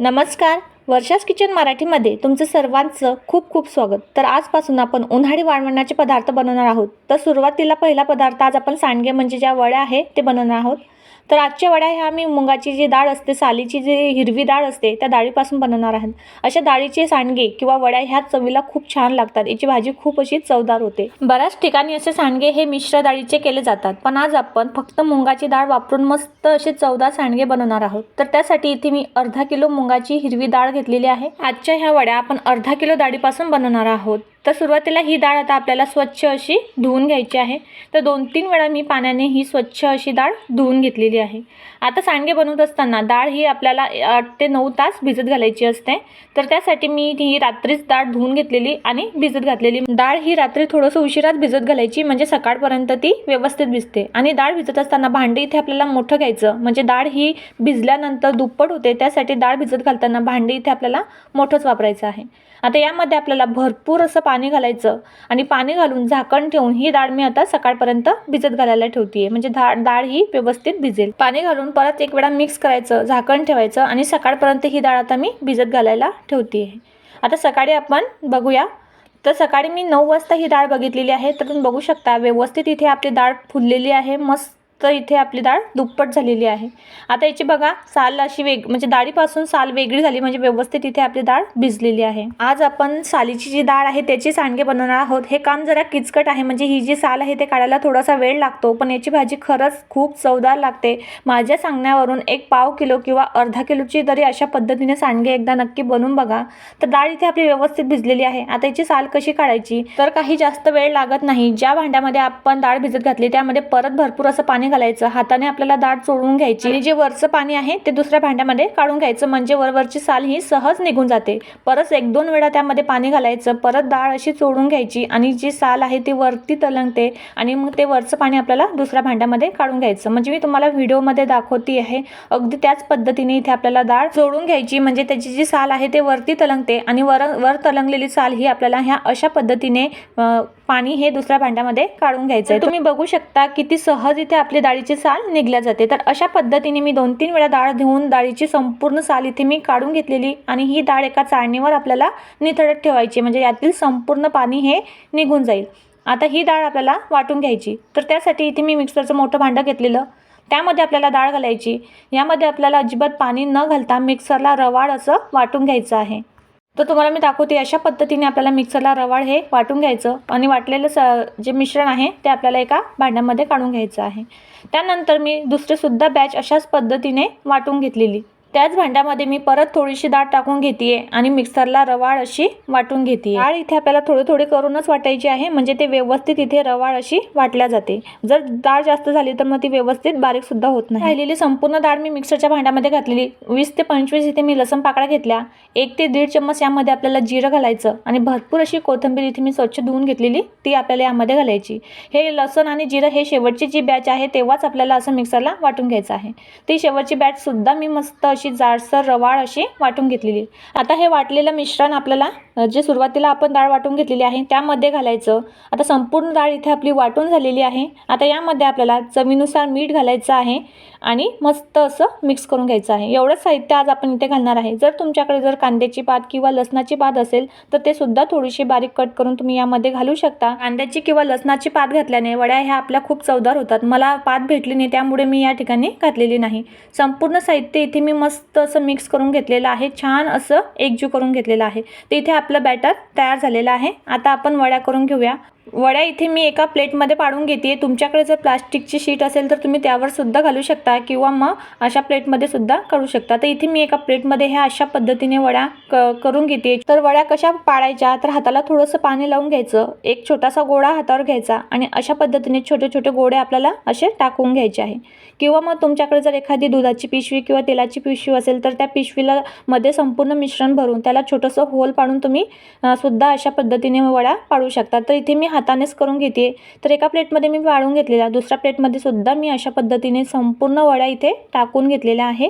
नमस्कार. वर्षास किचन मराठीमध्ये तुमचं सर्वांचं खूप खूप स्वागत. तर आजपासून आपण उन्हाळी वाळवणाचे पदार्थ बनवणार आहोत. तर सुरुवातीला पहिला पदार्थ आज आपण सांडगे म्हणजे ज्या वड्या आहे ते बनवणार आहोत. तर आजच्या वड्या ह्या मी मुगाची जी डाळ असते सालीची जी हिरवी डाळ असते त्या डाळीपासून बनवणार आहेत अशा डाळीचे सांडगे किंवा वड्या ह्या चवीला खूप छान लागतात. याची भाजी खूप अशी चवदार होते. बऱ्याच ठिकाणी असे सांडगे हे मिश्र डाळीचे केले जातात. पण आज आपण फक्त मुगाची डाळ वापरून मस्त असे चवदार सांडगे बनवणार आहोत. तर त्यासाठी इथे मी अर्धा किलो मुगाची हिरवी डाळ घेतलेली आहे. आजच्या ह्या वड्या आपण अर्धा किलो डाळीपासून बनवणार आहोत. तर सुरुवातीला ही डाळ आता आपल्याला स्वच्छ अशी धुवून घ्यायची आहे. तर दोन तीन वेळा मी पाण्याने ही स्वच्छ अशी डाळ धुवून घेतलेली आहे. आता सांडगे बनवत असताना डाळ ही आपल्याला आठ ते नऊ तास भिजत घालायची असते. तर त्यासाठी मी ही रात्रीच डाळ धुवून घेतलेली आणि भिजत घातलेली. डाळ ही रात्री थोडंसं उशिरात भिजत घालायची म्हणजे सकाळपर्यंत ती व्यवस्थित भिजते. आणि डाळ भिजत असताना भांडे इथे आपल्याला मोठं घ्यायचं म्हणजे डाळ ही भिजल्यानंतर दुप्पट होते त्यासाठी डाळ भिजत घालताना भांडे इथे आपल्याला मोठंच वापरायचं आहे. आता यामध्ये आपल्याला भरपूर असं पाणी घालायचं आणि पाणी घालून झाकण ठेवून ही डाळ मी आता सकाळपर्यंत भिजत घालायला ठेवते आहे म्हणजे डाळ ही व्यवस्थित भिजेल. पाणी घालून परत एक वेळा मिक्स करायचं झाकण ठेवायचं आणि सकाळपर्यंत ही डाळ आता मी भिजत घालायला ठेवते आहे आता सकाळी आपण बघूया. तर सकाळी मी नऊ वाजता ही डाळ बघितलेली आहे. तर तुम्ही बघू शकता व्यवस्थित इथे आपली डाळ फुललेली आहे मस्त तर इथे आपली डाळ दुप्पट झालेली आहे. आता याची बघा साल अशी वेग म्हणजे डाळीपासून साल वेगळी झाली म्हणजे व्यवस्थित इथे आपली डाळ भिजलेली आहे. आज आपण सालीची जी डाळ आहे त्याची सांडगे बनवणार आहोत. हे काम जरा किचकट आहे म्हणजे ही जी साल आहे ते काढायला थोडासा वेळ लागतो पण याची भाजी खरंच खूप चवदार लागते. माझ्या सांगण्यावरून एक पाव किलो किंवा अर्धा किलोची तरी अशा पद्धतीने सांडगे एकदा नक्की बनवून बघा. तर डाळ इथे आपली व्यवस्थित भिजलेली आहे. आता याची साल कशी काढायची? तर काही जास्त वेळ लागत नाही. ज्या भांड्यामध्ये आपण डाळ भिजत घातली त्यामध्ये परत भरपूर असं पाणी घालायचं हाताने आपल्याला डाळ चोळून घ्यायची आणि जे वरचं पाणी आहे ते दुसऱ्या भांड्यामध्ये काढून घ्यायचं. म्हणजे वरवरची साल ही सहज निघून जाते. परत एक दोन वेळा त्यामध्ये पाणी घालायचं. परत डाळ अशी चोळून घ्यायची आणि जी साल आहे ती वरती तलंगते आणि मग ते वरचं पाणी आपल्याला दुसऱ्या भांड्यामध्ये काढून घ्यायचं. म्हणजे मी तुम्हाला व्हिडिओमध्ये दाखवते आहे. अगदी त्याच पद्धतीने इथे आपल्याला डाळ चोळून घ्यायची. म्हणजे त्याची जी साल आहे ते वरती तलंगते आणि वर वर तलंगलेली साल ही आपल्याला ह्या अशा पद्धतीने पाणी हे दुसऱ्या भांड्यामध्ये काढून घ्यायचं आहे तुम्ही बघू शकता किती सहज इथे आपली डाळीची साल निघल्या जाते. तर अशा पद्धतीने मी दोन तीन वेळा डाळ धुवून डाळीची संपूर्ण साल इथे मी काढून घेतलेली आणि ही डाळ एका चाळणीवर आपल्याला निथळत ठेवायची. म्हणजे यातील संपूर्ण पाणी हे निघून जाईल. आता ही डाळ आपल्याला वाटून घ्यायची. तर त्यासाठी इथे मी मिक्सरचं मोठं भांडं घेतलेलं. त्यामध्ये आपल्याला डाळ घालायची. यामध्ये आपल्याला अजिबात पाणी न घालता मिक्सरला रवाळ असं वाटून घ्यायचं आहे. तर तुम्हाला मी दाखवते अशा पद्धतीने आपल्याला मिक्सरला रवाळ हे वाटून घ्यायचं आणि वाटलेलं स जे मिश्रण आहे ते आपल्याला एका भांड्यामध्ये काढून घ्यायचं आहे. त्यानंतर मी दुसरेसुद्धा बॅच अशाच पद्धतीने वाटून घेतलेली. त्याच भांड्यामध्ये मी परत थोडीशी डाळ टाकून घेते आणि मिक्सरला रवाळ अशी वाटून घेते डाळ इथे आपल्याला थोडी थोडी करूनच वाटायची आहे म्हणजे ते व्यवस्थित इथे रवाळ अशी वाटल्या जाते. जर डाळ जास्त झाली तर मग ती व्यवस्थित बारीकसुद्धा होत नाही. राहिलेली संपूर्ण डाळ मी मिक्सरच्या भांड्यामध्ये घातलेली. वीस ते पंचवीस इथे मी लसण पाकळ्या घेतल्या. एक ते दीड चम्मच यामध्ये आपल्याला जिरं घालायचं आणि भरपूर अशी कोथिंबीर इथे मी स्वच्छ धुवून घेतलेली ती आपल्याला यामध्ये घालायची. हे लसण आणि जिरं हे शेवटची जी बॅच आहे तेव्हाच आपल्याला असं मिक्सरला वाटून घ्यायचं आहे. ती शेवटची बॅचसुद्धा मी मस्त अशी जाडसर रवाळ अशी वाटून घेतलेली. आता हे वाटलेलं मिश्रण आपल्याला जे सुरुवातीला आपण डाळ वाटून घेतलेली आहे त्यामध्ये घालायचं. आता संपूर्ण डाळ इथे आपली वाटून झालेली आहे. आता यामध्ये आपल्याला चवीनुसार मीठ घालायचं आहे आणि मस्त असं मिक्स करून घ्यायचं आहे. एवढंच साहित्य आज आपण इथे घालणार आहे. जर तुमच्याकडे जर कांद्याची पात किंवा लसणाची पात असेल तर ते सुद्धा थोडीशी बारीक कट करून तुम्ही यामध्ये घालू शकता. कांद्याची किंवा लसणाची पात घातल्याने वड्या ह्या आपल्या खूप चवदार होतात. मला पात भेटली नाही त्यामुळे मी या ठिकाणी घातलेली नाही. संपूर्ण साहित्य इथे मी मस्त मस्त असं मिक्स करून घेतलेलं आहे. छान असं एकजीव करून घेतलेलं आहे. तर इथे आपलं बॅटर तयार झालेलं आहे. आता आपण वड्या करून घेऊया. वड्या इथे मी एका प्लेटमध्ये पाडून घेते तुमच्याकडे जर प्लास्टिकची शीट असेल तर तुम्ही त्यावर सुद्धा घालू शकता किंवा मग अशा प्लेटमध्ये सुद्धा करू शकता. तर इथे मी एका प्लेटमध्ये ह्या अशा पद्धतीने वड्या क करून घेते तर वड्या कशा पाडायच्या? तर हाताला थोडंसं पाणी लावून घ्यायचं. एक छोटासा गोळा हातावर घ्यायचा आणि अशा पद्धतीने छोटे छोटे गोळे आपल्याला असे टाकून घ्यायचे आहे. किंवा मग तुमच्याकडे जर एखादी दुधाची पिशवी किंवा तेलाची पिशवी असेल तर त्या पिशवीला मध्ये संपूर्ण मिश्रण भरून त्याला छोटंसं होल पाडून तुम्ही सुद्धा अशा पद्धतीने वड्या पाडू शकता. तर इथे मी हातानेच करून घेते. तर एका प्लेटमध्ये मी वाळून घेतलेला दुसऱ्या प्लेटमध्ये सुद्धा मी अशा पद्धतीने संपूर्ण वड्या इथे टाकून घेतलेल्या आहे.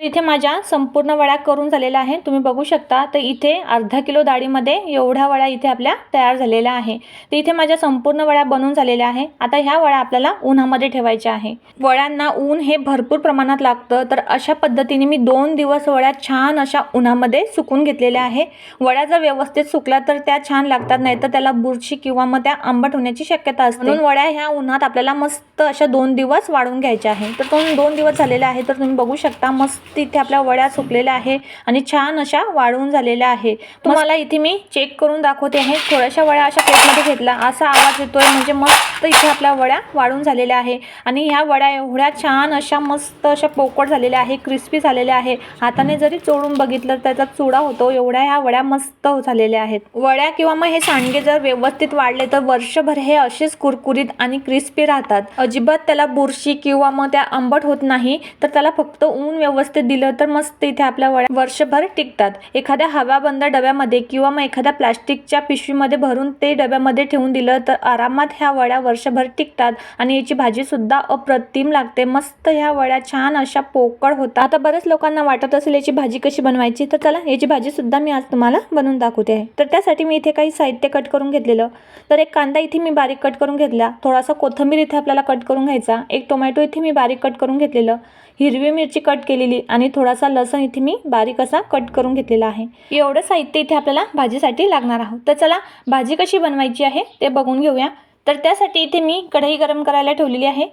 इथे माझ्या संपूर्ण वड्या करून झालेल्या आहे तुम्ही बघू शकता. तर इथे अर्धा किलो डाळीमध्ये एवढ्या वड्या इथे आपल्या तयार झालेल्या आहे. तर इथे माझ्या संपूर्ण वड्या बनून झालेल्या आहे. आता ह्या वड्या आपल्याला उन्हामध्ये ठेवायच्या आहे. वड्यांना ऊन हे भरपूर प्रमाणात लागतं. तर अशा पद्धतीने मी दोन दिवस वड्या छान अशा उन्हामध्ये सुकून घेतलेल्या आहे. वड्या जर व्यवस्थित सुकल्या तर त्या छान लागतात. नाही तर त्याला बुरशी किंवा मग त्या आंबट होण्याची शक्यता असते. म्हणून वड्या ह्या उन्हात आपल्याला मस्त अशा दोन दिवस वाढून घ्यायच्या आहे तर तो दोन दिवस झालेले आहे. तर तुम्ही बघू शकता मस्त तिथे आपल्या वड्या सुकलेल्या आहे आणि छान अशा वाढवून झालेल्या आहे. तुम्हाला इथे मी चेक करून दाखवते आहे. थोड्याशा वड्या अशा प्लेटमध्ये घेतला. असा आवाज येतोय म्हणजे मस्त इथे आपल्या वड्या वाढून झालेल्या आहे. आणि ह्या वड्या एवढ्या छान अशा मस्त अशा पोकळ झालेल्या आहे क्रिस्पी झालेल्या आहे. हाताने जरी चोळून बघितलं तर त्याचा चुडा होतो. एवढ्या ह्या वड्या मस्त झालेल्या आहेत. वड्या किंवा मग हे सांडगे जर व्यवस्थित वाढले तर वर्षभर हे असेच कुरकुरीत आणि क्रिस्पी राहतात. अजिबात त्याला बुरशी किंवा मग त्या आंबट होत नाही. तर त्याला फक्त ऊन व्यवस्थित दिलं तर मस्त इथे आपल्या वड्या वर्षभर टिकतात. एखाद्या हवाबंद डब्यामध्ये किंवा मग एखाद्या प्लास्टिकच्या पिशवीमध्ये भरून ते डब्यामध्ये ठेवून दिलं तर आरामात ह्या वड्या वर्षभर टिकतात. आणि याची भाजीसुद्धा अप्रतिम लागते. मस्त ह्या वड्या छान अशा पोकळ होतात. आता बऱ्याच लोकांना वाटत असेल याची भाजी कशी बनवायची? तर चला याची भाजीसुद्धा मी आज तुम्हाला बनवून दाखवते आहे. तर त्यासाठी मी इथे काही साहित्य कट करून घेतलेलं. तर एक कांदा इथे मी बारीक कट करून घेतला. थोडासा कोथिंबीर इथे आपल्याला कट करून घ्यायचा. एक टोमॅटो इथे मी बारीक कट करून घेतलेलं. हिरवी मिरची कट केलेली आणि थोडासा लसण इथे मी बारीक असा कट करून घेतलेला आहे. एवढं साहित्य इथे आपल्याला भाजीसाठी लागणार आहोत. तर चला भाजी कशी बनवायची आहे ते बघून घेऊया. तर त्यासाठी इथे मी कढई गरम करायला ठेवलेली आहे.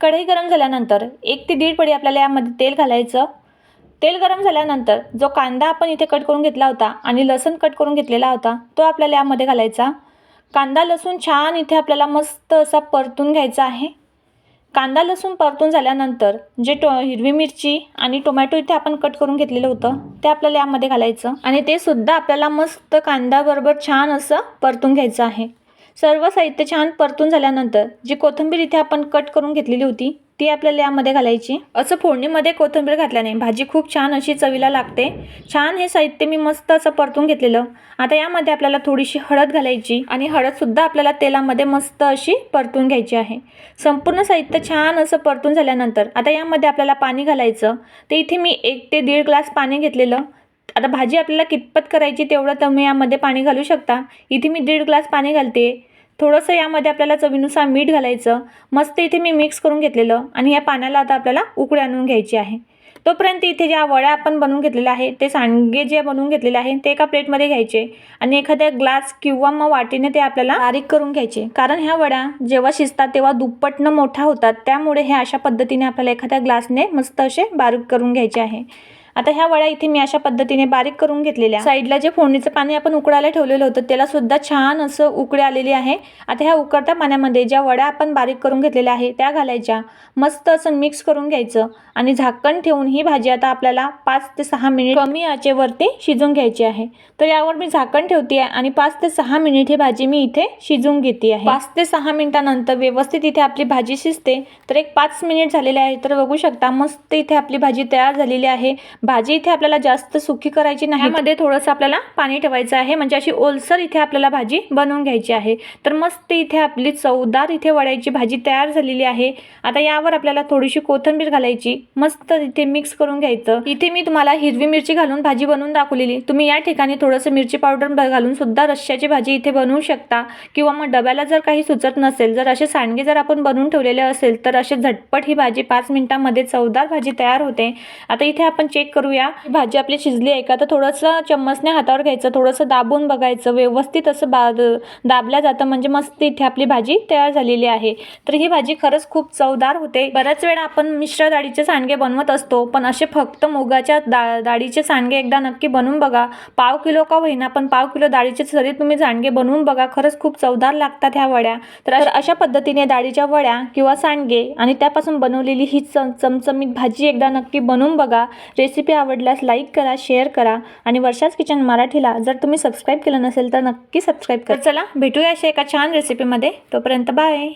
कढई गरम झाल्यानंतर एक ते दीड पडी आपल्याला यामध्ये तेल घालायचं. तेल गरम झाल्यानंतर जो कांदा आपण इथे कट करून घेतला होता आणि लसूण कट करून घेतलेला होता तो आपल्याला यामध्ये घालायचा. कांदा लसूण छान इथे आपल्याला मस्त असा परतून घ्यायचा आहे. कांदा लसूण परतून झाल्यानंतर जे टो हिरवी मिरची आणि टोमॅटो इथे आपण कट करून घेतलेलं होतं ते आपल्याला यामध्ये घालायचं. आणि ते सुद्धा आपल्याला मस्त कांद्याबरोबर छान असं परतून घ्यायचं आहे. सर्व साहित्य छान परतून झाल्यानंतर जी कोथिंबीर इथे आपण कट करून घेतलेली होती ती आपल्याला यामध्ये घालायची. असं फोडणीमध्ये कोथिंबीर घातल्याने भाजी खूप छान अशी चवीला लागते. छान हे साहित्य मी मस्त असं परतून घेतलेलं. आता यामध्ये आपल्याला थोडीशी हळद घालायची आणि हळदसुद्धा आपल्याला तेलामध्ये मस्त अशी परतून घ्यायची आहे. संपूर्ण साहित्य छान असं परतून झाल्यानंतर आता यामध्ये आपल्याला पाणी घालायचं. ते इथे मी एक ते दीड ग्लास पाणी घेतलेलं. आता भाजी आपल्याला कितपत करायची तेवढं तुम्ही यामध्ये पाणी घालू शकता. इथे मी दीड ग्लास पाणी घालते. थोडंसं यामध्ये आपल्याला चवीनुसार मीठ घालायचं. मस्त इथे मी मिक्स करून घेतलेलं आणि या पाण्याला आता आपल्याला उकळी आणून घ्यायची आहे. तोपर्यंत इथे ज्या वड्या आपण बनवून घेतलेल्या आहे ते सांडगे जे बनवून घेतलेले आहे ते एका प्लेटमध्ये घ्यायचे आणि एखाद्या ग्लास किंवा मग वाटीने ते आपल्याला बारीक करून घ्यायचे. कारण ह्या वड्या जेव्हा शिजतात तेव्हा दुप्पटनं मोठ्या होतात. त्यामुळे हे अशा पद्धतीने आपल्याला एखाद्या ग्लासने मस्त असे बारीक करून घ्यायचे आहे. आता ह्या वड्या इथे मी अशा पद्धतीने बारीक करून घेतलेल्या. साईडला जे फोडणीचं पाणी आपण उकडायला ठेवलेलं होतं त्याला सुद्धा छान असं उकडे आलेली आहे. आता ह्या उकडत्या पाण्यामध्ये ज्या वड्या आपण बारीक करून घेतलेल्या आहे त्या घालायच्या. मस्त असं मिक्स करून घ्यायचं आणि झाकण ठेवून ही भाजी आता आपल्याला पाच ते सहा मिनिट कमी आचेवरती शिजून घ्यायची आहे. तर यावर मी झाकण ठेवते आहे आणि पाच ते सहा मिनिट ही भाजी मी इथे शिजून घेते आहे पाच ते सहा मिनिटानंतर व्यवस्थित इथे आपली भाजी शिजते. तर एक पाच मिनिट झालेले आहे तर बघू शकता मस्त इथे आपली भाजी तयार झालेली आहे. भाजी इथे आपल्याला जास्त सुकी करायची नाही. मध्ये थोडंसं आपल्याला पाणी ठेवायचं आहे. म्हणजे अशी ओलसर इथे आपल्याला भाजी बनवून घ्यायची आहे. तर मस्त इथे आपली चवदार इथे वड्याची भाजी तयार झालेली आहे. आता यावर आपल्याला थोडीशी कोथिंबीर घालायची. मस्त इथे मिक्स करून घ्यायचं. इथे मी तुम्हाला हिरवी मिरची घालून भाजी बनवून दाखवलेली. तुम्ही या ठिकाणी थोडंसं मिरची पावडर घालून सुद्धा रश्श्याची भाजी इथे बनवू शकता. किंवा मग डब्याला जर काही सुचत नसेल जर असे सांडगे जर आपण बनवून ठेवलेले असेल तर असे झटपट ही भाजी पाच मिनिटांमध्ये चवदार भाजी तयार होते. आता इथे आपण चेक करूया. भाजी आपली शिजली आहे का? तर थोडंसं चम्मचने हातावर घ्यायचं थोडंसं दाबून बघायचं. व्यवस्थित असं बा दाबल्या जातं म्हणजे मस्त इथे आपली भाजी तयार झालेली आहे. तर ही भाजी खरंच खूप चवदार होते. बऱ्याच वेळा आपण मिश्र डाळीचे सांडगे बनवत असतो पण असे फक्त मुगाच्या दा डाळीचे सांडगे एकदा नक्की बनवून बघा. पाव किलो का होईना पण पाव किलो डाळीचे जरी तुम्ही सांडगे बनवून बघा खरंच खूप चवदार लागतात ह्या वड्या. तर अशा- पद्धतीने डाळीच्या वड्या किंवा सांडगे आणि त्यापासून बनवलेली ही चम चमचमीत भाजी एकदा नक्की बनवून बघा. रेसिपी रेसिपी आवडल्यास लाईक करा शेअर करा आणि वर्षाच किचन मराठीला जर तुम्ही सबस्क्राईब केलं नसेल तर नक्की सबस्क्राईब करा. चला भेटूया अशा एका छान रेसिपीमध्ये तोपर्यंत बाय